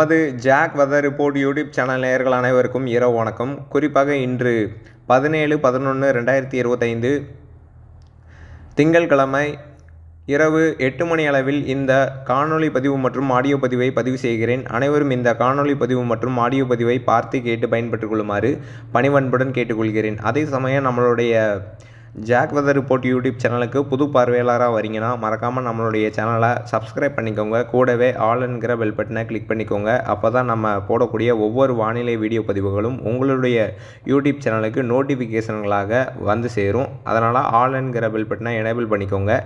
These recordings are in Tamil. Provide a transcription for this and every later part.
நமது Jack weather report YouTube channel நேயர்கள் அனைவருக்கும் இரவு வணக்கம். குறிப்பாக இன்று பதினேழு பதினொன்று ரெண்டாயிரத்தி இருபத்தைந்து திங்கட்கிழமை இரவு எட்டு மணி அளவில் இந்த காணொளி பதிவு மற்றும் ஆடியோ பதிவை பதிவு செய்கிறேன். அனைவரும் இந்த காணொளி பதிவு மற்றும் ஆடியோ பதிவை பார்த்து கேட்டு பயன்பெற்றுக் கொள்ளுமாறு பணிவன்புடன் கேட்டுக்கொள்கிறேன். அதே சமயம் நம்மளுடைய ஜாக் வெதர் ரிப்போர்ட் யூடியூப் சேனலுக்கு புது பார்வையாளராக வரீங்கன்னா மறக்காமல் நம்மளுடைய சேனலை சப்ஸ்கிரைப் பண்ணிக்கோங்க. கூடவே ஆல் என்கிற பெல் பட்டனை கிளிக் பண்ணிக்கோங்க. அப்போ தான் நம்ம போடக்கூடிய ஒவ்வொரு வானிலை வீடியோ பதிவுகளும் உங்களுடைய யூடியூப் சேனலுக்கு நோட்டிஃபிகேஷன்களாக வந்து சேரும். அதனால் ஆல் என்கிற பெல் பட்டனை எனேபிள் பண்ணிக்கோங்க.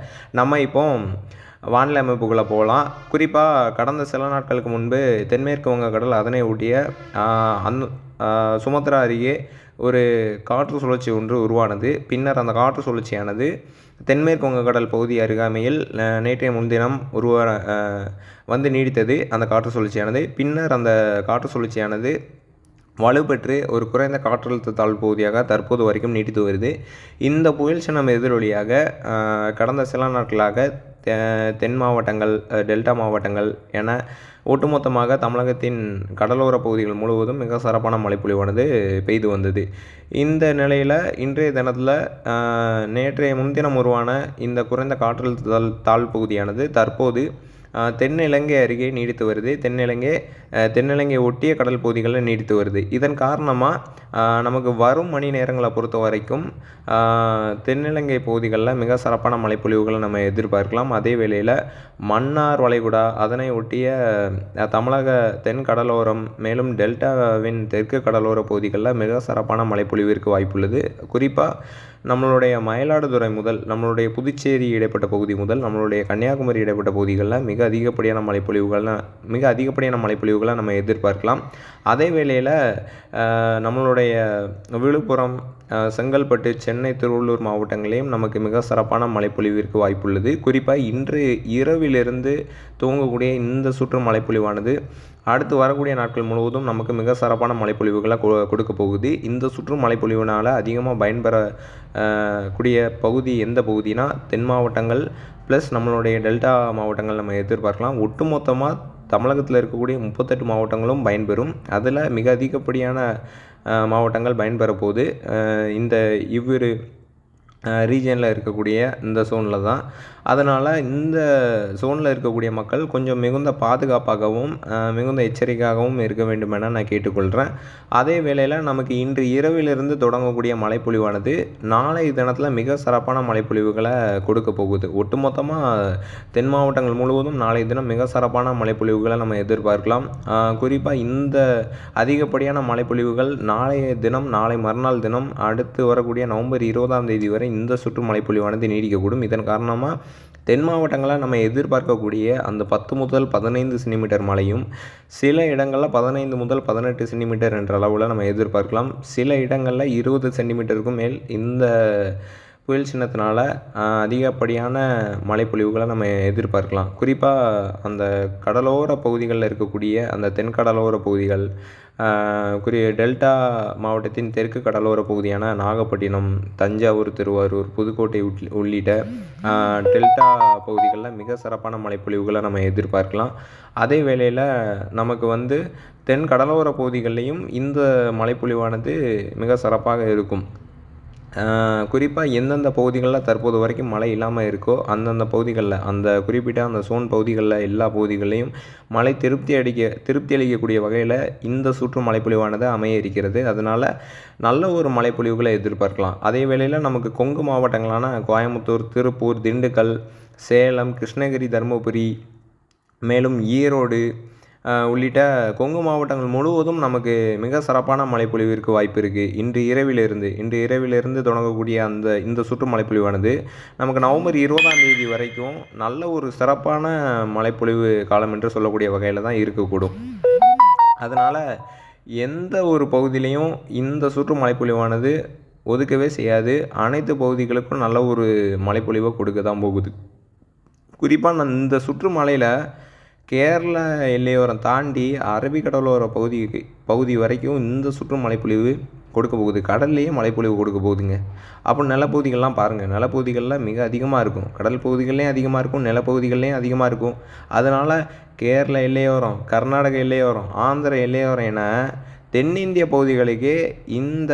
நம்ம இப்போ வானிலை அமைப்புக்குள்ளே போகலாம். குறிப்பாக கடந்த சில நாட்களுக்கு முன்பு தென்மேற்கு வங்கக்கடல் அதனை ஒட்டிய அந் சுமத்ரா அருகே ஒரு காற்று சுழற்சி ஒன்று உருவானது. பின்னர் அந்த காற்று சுழற்சியானது தென்மேற்கு வங்கக்கடல் பகுதி அருகாமையில் நேற்றைய முன்தினம் உருவா வந்து நீடித்தது அந்த காற்று சுழற்சியானது. பின்னர் அந்த காற்று சுழற்சியானது வலுப்பெற்று ஒரு குறைந்த காற்றழுத்த தாழ்வு பகுதியாக தற்போது வரைக்கும் நீடித்து வருது. இந்த புயல் சின்னம் எதிரொலியாக கடந்த சில நாட்களாக தெ- தென் மாவட்டங்கள் டெல்டா மாவட்டங்கள் என ஒட்டுமொத்தமாக தமிழகத்தின் கடலோர பகுதிகள் முழுவதும் மிக சிறப்பான மழைப்பொழிவானது பெய்து வந்தது. இந்த நிலையில் இன்றைய தினத்தில் நேற்றைய முன்தினம் உருவான இந்த குறைந்த காற்றழுத்த தாழ் தாழ்வு பகுதியானது தற்போது தென்னிலங்கை அருகே நீடித்து வருது. தென்னிலங்கை தென்னிலங்கை ஒட்டிய கடல் பகுதிகளில் நீடித்து வருது. இதன் காரணமாக நமக்கு வரும் மணி நேரங்களை பொறுத்த வரைக்கும் தென்னிலங்கை பகுதிகளில் மிக சிறப்பான மழைப்பொழிவுகளை நம்ம எதிர்பார்க்கலாம். அதே வேளையில் மன்னார் வளைகுடா அதனை ஒட்டிய தமிழக தென் கடலோரம் மேலும் டெல்டாவின் தெற்கு கடலோர பகுதிகளில் மிக சிறப்பான மழைப்பொழிவிற்கு வாய்ப்புள்ளது. குறிப்பாக நம்மளுடைய மயிலாடுதுறை முதல் நம்மளுடைய புதுச்சேரி இடைப்பட்ட பகுதி முதல் நம்மளுடைய கன்னியாகுமரி இடைப்பட்ட பகுதிகளில் மிக அதிகப்படியான மழைப்பொழிவுகள்லாம் மிக அதிகப்படியான மழைப்பொழிவுகளை நம்ம எதிர்பார்க்கலாம். அதே வேளையில் நம்மளுடைய விழுப்புரம் செங்கல்பட்டு சென்னை திருவள்ளூர் மாவட்டங்களையும் நமக்கு மிக சிறப்பான மழைப்பொழிவிற்கு வாய்ப்புள்ளது. குறிப்பாக இன்று இரவிலிருந்து துவங்கக்கூடிய இந்த சுற்று மழைப்பொழிவானது அடுத்து வரக்கூடிய நாட்கள் முழுவதும் நமக்கு மிக சிறப்பான மழைப்பொழிவுகளை கொ கொடுக்க போகுது. இந்த சுற்று மழைப்பொழிவுனால் அதிகமாக பயன்பெற கூடிய பகுதி எந்த பகுதினா தென் மாவட்டங்கள் ப்ளஸ் நம்மளுடைய டெல்டா மாவட்டங்கள் நம்ம எதிர்பார்க்கலாம். ஒட்டுமொத்தமாக தமிழகத்தில் இருக்கக்கூடிய முப்பத்தெட்டு மாவட்டங்களும் பயன்பெறும். அதில் மிக அதிகப்படியான மாவட்டங்கள் பயன்பெற போகுது இந்த இவ்விரு ரீஜனில் இருக்கக்கூடிய இந்த சோனில் தான் அதனால் இந்த ஜோனில் இருக்கக்கூடிய மக்கள் கொஞ்சம் மிகுந்த பாதுகாப்பாகவும் மிகுந்த எச்சரிக்கையாகவும் இருக்க வேண்டும் என நான் கேட்டுக்கொள்கிறேன் அதே வேளையில் நமக்கு இன்று இரவிலிருந்து தொடங்கக்கூடிய மழைப்பொழிவானது நாளை தினத்தில் மிக சிறப்பான மழைப்பொழிவுகளை கொடுக்க போகுது. ஒட்டுமொத்தமாக தென் மாவட்டங்கள் முழுவதும் நாளை தினம் மிக சிறப்பான மழைப்பொழிவுகளை நம்ம எதிர்பார்க்கலாம். குறிப்பாக இந்த அதிகப்படியான மழைப்பொழிவுகள் நாளைய தினம் நாளை மறுநாள் தினம் அடுத்து வரக்கூடிய நவம்பர் இருபதாம் தேதி வரை இந்த சுற்று மழைப்பொழிவானது நீடிக்கக்கூடும். இதன் காரணமாக தென் மாவட்டங்களில் நம்ம எதிர்பார்க்கக்கூடிய அந்த பத்து முதல் பதினைந்து சென்டிமீட்டர் மழையும் சில இடங்களில் பதினைந்து முதல் பதினெட்டு சென்டிமீட்டர் என்ற அளவில் நம்ம எதிர்பார்க்கலாம். சில இடங்களில் இருபது சென்டிமீட்டருக்கும் மேல் இந்த புயல் சின்னத்தினால அதிகப்படியான மழைப்பொழிவுகளை நம்ம எதிர்பார்க்கலாம். குறிப்பாக அந்த கடலோர பகுதிகளில் இருக்கக்கூடிய அந்த தென்கடலோர பகுதிகள் குறி டெல்டா மாவட்டத்தின் தெற்கு கடலோர பகுதியான நாகப்பட்டினம் தஞ்சாவூர் திருவாரூர் புதுக்கோட்டை உள்ளிட்ட டெல்டா பகுதிகளில் மிக சிறப்பான மழைப்பொழிவுகளை நம்ம எதிர்பார்க்கலாம். அதே வேளையில் நமக்கு வந்து தென் கடலோர பகுதிகளிலையும் இந்த மழைப்பொழிவானது மிக சிறப்பாக இருக்கும். குறிப்பாக எந்தெந்த பகுதிகளில் தற்போது வரைக்கும் மழை இல்லாமல் இருக்கோ அந்தந்த பகுதிகளில் அந்த குறிப்பிட்ட அந்த சோன் பகுதிகளில் எல்லா பகுதிகளையும் மழை திருப்தி அடிக்க திருப்தி அளிக்கக்கூடிய வகையில் இந்த சுற்று மழைப்பொழிவானது அமைய இருக்கிறது. அதனால் நல்ல ஒரு மழைப்பொழிவுகளை எதிர்பார்க்கலாம். அதே வேளையில் நமக்கு கொங்கு மாவட்டங்களான கோயம்புத்தூர் திருப்பூர் திண்டுக்கல் சேலம் கிருஷ்ணகிரி தருமபுரி மேலும் ஈரோடு உள்ளிட்ட கொங்கு மாவட்டங்கள் முழுவதும் நமக்கு மிக சிறப்பான மழைப்பொழிவிற்கு வாய்ப்பு இருக்குது இன்று இரவிலிருந்து இன்று இரவிலிருந்து தொடங்கக்கூடிய அந்த இந்த சுற்று மழைப்பொழிவானது நமக்கு நவம்பர் இருபதாம் தேதி வரைக்கும் நல்ல ஒரு சிறப்பான மழைப்பொழிவு காலம் என்று சொல்லக்கூடிய வகையில் தான் இருக்கக்கூடும். அதனால் எந்த ஒரு பகுதியிலையும் இந்த சுற்று மழைப்பொழிவானது ஒதுக்கவே செய்யாது. அனைத்து பகுதிகளுக்கும் நல்ல ஒரு மழைப்பொழிவை கொடுக்க தான் போகுது. குறிப்பாக நான் இந்த சுற்று மலையில் கேரள எல்லையோரம் தாண்டி அரபிக்கடலோர பகுதி பகுதி வரைக்கும் இந்த சுற்று மழைப்பொழிவு கொடுக்க போகுது. கடல்லையே மழைப்பொழிவு கொடுக்க போகுதுங்க. அப்போ நிலப்பகுதிகள்லாம் பாருங்கள் நிலப்பகுதிகளில் மிக அதிகமாக இருக்கும். கடல் பகுதிகள்லேயும் அதிகமாக இருக்கும் நிலப்பகுதிகள்லேயும் அதிகமாக இருக்கும். அதனால் கேரள எல்லையோரம் கர்நாடக எல்லையோரம் ஆந்திர எல்லையோரம் என தென்னிந்திய பகுதிகளுக்கு இந்த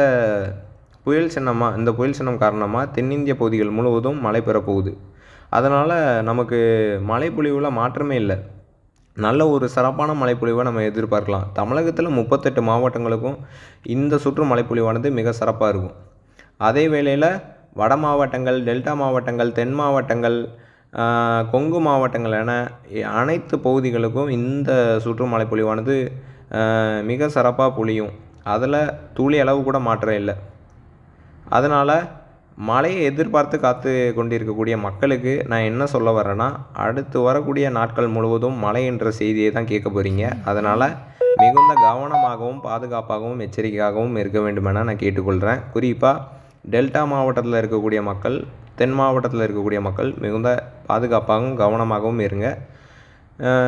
புயல் சின்னமாக இந்த புயல் சின்னம் காரணமாக தென்னிந்திய பகுதிகள் முழுவதும் மழை பெறப்போகுது அதனால் நமக்கு மழைப்பொழிவில் மாற்றமே இல்லை. நல்ல ஒரு சிறப்பான மழைப்பொழிவை நம்ம எதிர்பார்க்கலாம். தமிழகத்தில் முப்பத்தெட்டு மாவட்டங்களுக்கும் இந்த சுற்று மழைப்பொழிவானது மிக சிறப்பாக இருக்கும். அதே வேளையில் வட மாவட்டங்கள் டெல்டா மாவட்டங்கள் தென் மாவட்டங்கள் கொங்கு மாவட்டங்கள் என அனைத்து பகுதிகளுக்கும் இந்த சுற்று மழைப்பொழிவானது மிக சிறப்பாக பொழியும். அதில் துளி அளவு கூட மாற்றம் இல்லை. அதனால் மழையை எதிர்பார்த்து காத்து கொண்டிருக்கக்கூடிய மக்களுக்கு நான் என்ன சொல்ல வரேன்னா அடுத்து வரக்கூடிய நாட்கள் முழுவதும் மழை என்ற செய்தியை தான் கேட்க போகிறீங்க அதனால் மிகுந்த கவனமாகவும் பாதுகாப்பாகவும் எச்சரிக்கையாகவும் இருக்க வேண்டுமென நான் கேட்டுக்கொள்கிறேன் குறிப்பாக டெல்டா மாவட்டத்தில் இருக்கக்கூடிய மக்கள் தென் மாவட்டத்தில் இருக்கக்கூடிய மக்கள் மிகுந்த பாதுகாப்பாகவும் கவனமாகவும் இருங்க.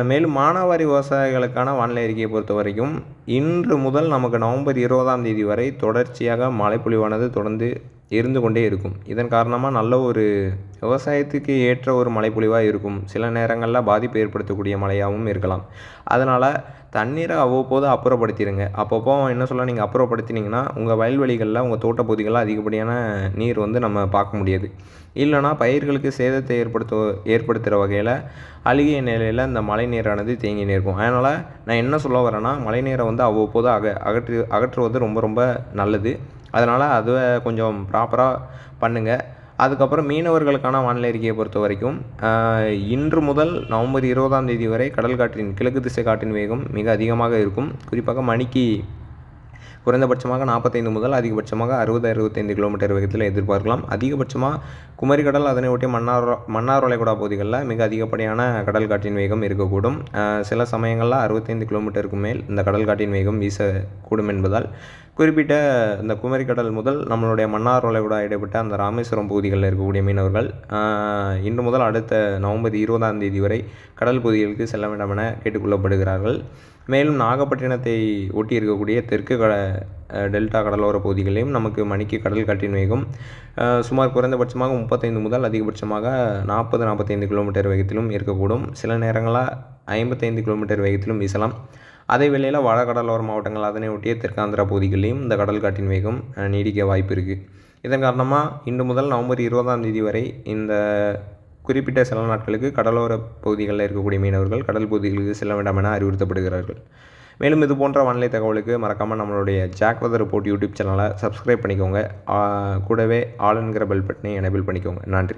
மேலும் மானாவாரி விவசாயிகளுக்கான வானிலை அறிக்கையை பொறுத்த வரைக்கும் இன்று முதல் நமக்கு நவம்பர் இருபதாம் தேதி வரை தொடர்ச்சியாக மழைப்பொழிவானது தொடர்ந்து இருந்து கொண்டே இருக்கும். இதன் காரணமாக நல்ல ஒரு விவசாயத்துக்கு ஏற்ற ஒரு மழைப்பொழிவாக இருக்கும். சில நேரங்களில் பாதிப்பு ஏற்படுத்தக்கூடிய மழையாகவும் இருக்கலாம். அதனால் தண்ணீரை அவ்வப்போது அப்புறப்படுத்திடுங்க அப்பப்போ என்ன சொல்ல நீங்கள் அப்புறப்படுத்தினீங்கன்னா உங்கள் வயல்வெளிகளில் உங்கள் தோட்டப்பகுதிகளில் அதிகப்படியான நீர் வந்து நம்ம பார்க்க முடியாது. இல்லைனா பயிர்களுக்கு சேதத்தை ஏற்படுத்த ஏற்படுத்துகிற வகையில் அழுகிய நிலையில் இந்த மழை நீரானது தேங்கி நிற்கும். அதனால் நான் என்ன சொல்ல வரேன்னா மழை நீரை வந்து அவ்வப்போது அக அகற்று அகற்றுவது ரொம்ப ரொம்ப நல்லது. அதனால் அதை கொஞ்சம் ப்ராப்பராக பண்ணுங்கள் அதுக்கப்புறம் மீனவர்களுக்கான வானிலை அறிக்கையை பொறுத்த வரைக்கும் இன்று முதல் நவம்பர் இருபதாம் தேதி வரை கடல் காற்றின் கிழக்கு திசை காற்றின் வேகம் மிக அதிகமாக இருக்கும். குறிப்பாக மணிக்கு குறைந்தபட்சமாக நாற்பத்தைந்து முதல் அதிகபட்சமாக அறுபது அறுபத்தைந்து கிலோமீட்டர் வேகத்தில் எதிர்பார்க்கலாம். அதிகபட்சமாக குமரிக்கடல் அதனை ஒட்டி மன்னார் மன்னார் வளைகுடா பகுதிகளில் மிக அதிகப்படியான கடல் காற்றின் வேகம் இருக்கக்கூடும். சில சமயங்களில் அறுபத்தைந்து கிலோமீட்டருக்கு மேல் இந்த கடல் காற்றின் வேகம் வீசக்கூடும் என்பதால் குறிப்பிட்ட இந்த குமரிக்கடல் முதல் நம்மளுடைய மன்னார் வளைகுடா இடைப்பட்ட அந்த ராமேஸ்வரம் பகுதிகளில் இருக்கக்கூடிய மீனவர்கள் இன்று முதல் அடுத்த நவம்பர் இருபதாம் தேதி வரை கடல் பகுதிகளுக்கு செல்ல வேண்டாம் என கேட்டுக்கொள்ளப்படுகிறார்கள். மேலும் நாகப்பட்டினத்தை ஒட்டி இருக்கக்கூடிய தெற்கு கட டெல்டா கடலோர பகுதிகளிலும் நமக்கு மணிக்கு கடல் காற்றின் வேகம் சுமார் குறைந்தபட்சமாக முப்பத்தைந்து முதல் அதிகபட்சமாக நாற்பது நாற்பத்தைந்து கிலோமீட்டர் வேகத்திலும் இருக்கக்கூடும். சில நேரங்களாக ஐம்பத்தைந்து கிலோமீட்டர் வேகத்திலும் வீசலாம். அதே வேளையில் வடகடலோர மாவட்டங்கள் அதனை ஒட்டிய தெற்காந்திரா பகுதிகளிலும் இந்த கடல் காற்றின் வேகம் நீடிக்க வாய்ப்பு இருக்குது இதன் காரணமாக இன்று முதல் நவம்பர் இருபதாம் தேதி வரை இந்த குறிப்பிட்ட சில நாட்களுக்கு கடலோர பகுதிகளில் இருக்கக்கூடிய மீனவர்கள் கடல் பகுதிகளுக்கு செல்ல வேண்டாம் என அறிவுறுத்தப்படுகிறார்கள். மேலும் இது போன்ற வானிலை தகவலுக்கு மறக்காமல் நம்மளுடைய ஜாக் வெதர் ரிப்போர்ட் யூடியூப் சேனலை சப்ஸ்கிரைப் பண்ணிக்கோங்க. கூடவே ஆளுங்கிற பெல் பட்டனை எனேபிள் பண்ணிக்கோங்க. நன்றி.